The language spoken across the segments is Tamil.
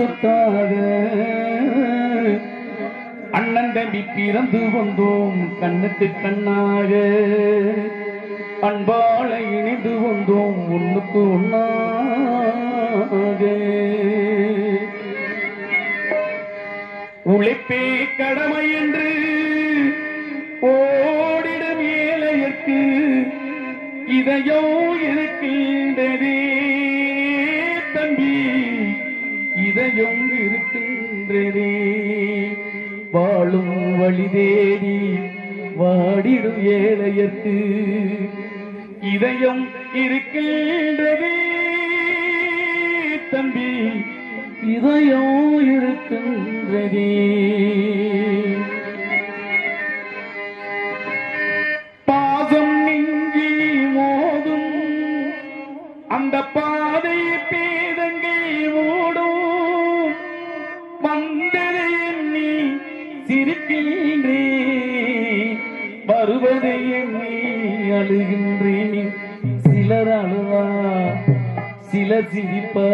சொத்தாக அண்ணன் தம்பி பிறந்து வந்தோம் கண்ணுக்கு கண்ணாக. அன்பால இணைந்து வந்தோம் ஒண்ணுக்கு ஒன்னாக உழைப்பே கடமை என்று ஓடிடும் ஏழையர்க்கு இதையோ இருக்கின்றதே இதயம் இருக்கின்றதே வாழும் வழி தேடி வாடிடும் ஏழையத்து இதயம் இருக்கின்றதே தம்பி இதயம் இருக்கின்றதே பாசம் நெஞ்சி மோதும் அந்த பாதை பேதை சிரிக்கின்றே வருவதை எண்ணி அழுகின்றேன். சிலர் அழுவா சில சிரிப்பா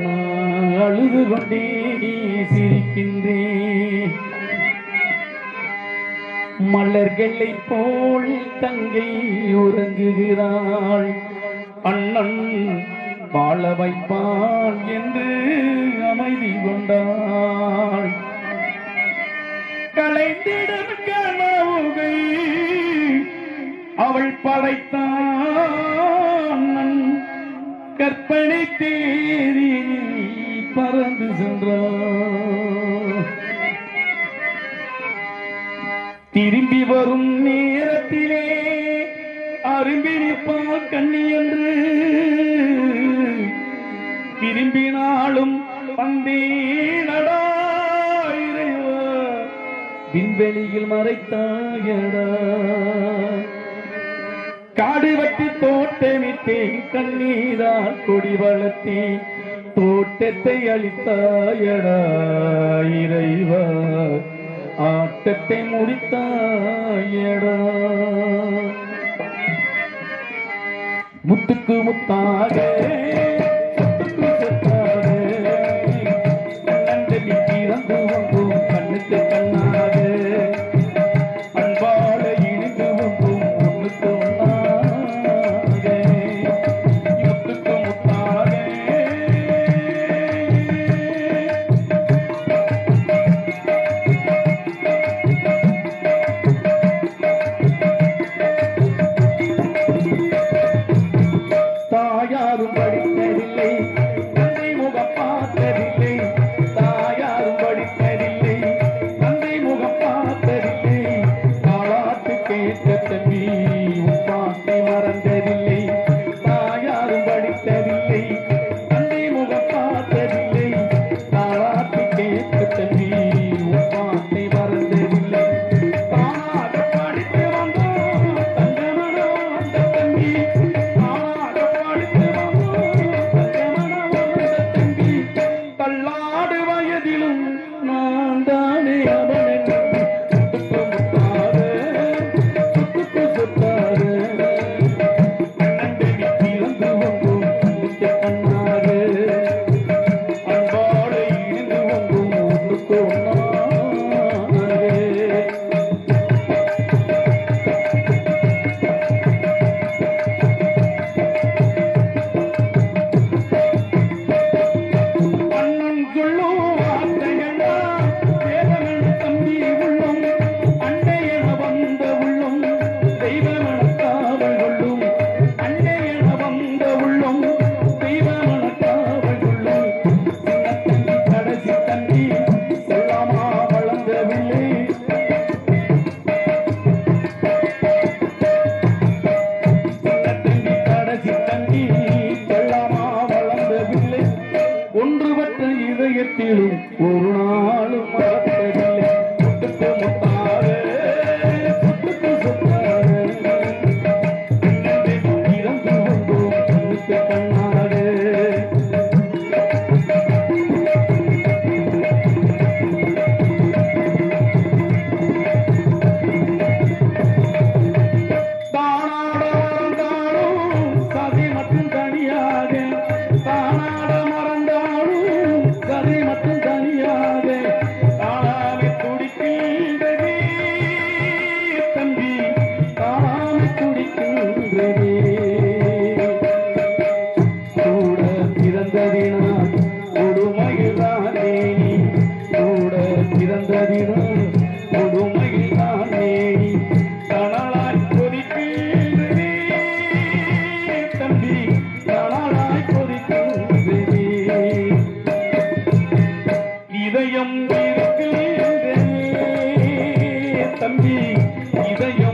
நான் அழுது கொண்டே சிரிக்கின்றேன் மலர்களை போல் தங்கை உறங்குகிறாள் அண்ணன் வாழ வைப்பான் என்று அமைதி கொண்டாள். கலைந்திடும் கனவுகை அவள் படைத்தான். கற்பனை தேடி பறந்து சென்றான் திரும்பி வரும் நேரத்திலே அரும்பி நிற்பால் கண்ணி என்று திரும்பினாலும் வந்தேனடா விண்வெளியில் மறைத்தாயடா. காடு வட்டி தோட்டமிட்டேன் கண்ணீரா கொடி வளர்த்தி தோட்டத்தை அளித்தாயடா இறைவா. ஆட்டத்தை முடித்தாயடா. முத்துக்கு முத்தாக 你的有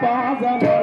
pasa, amor.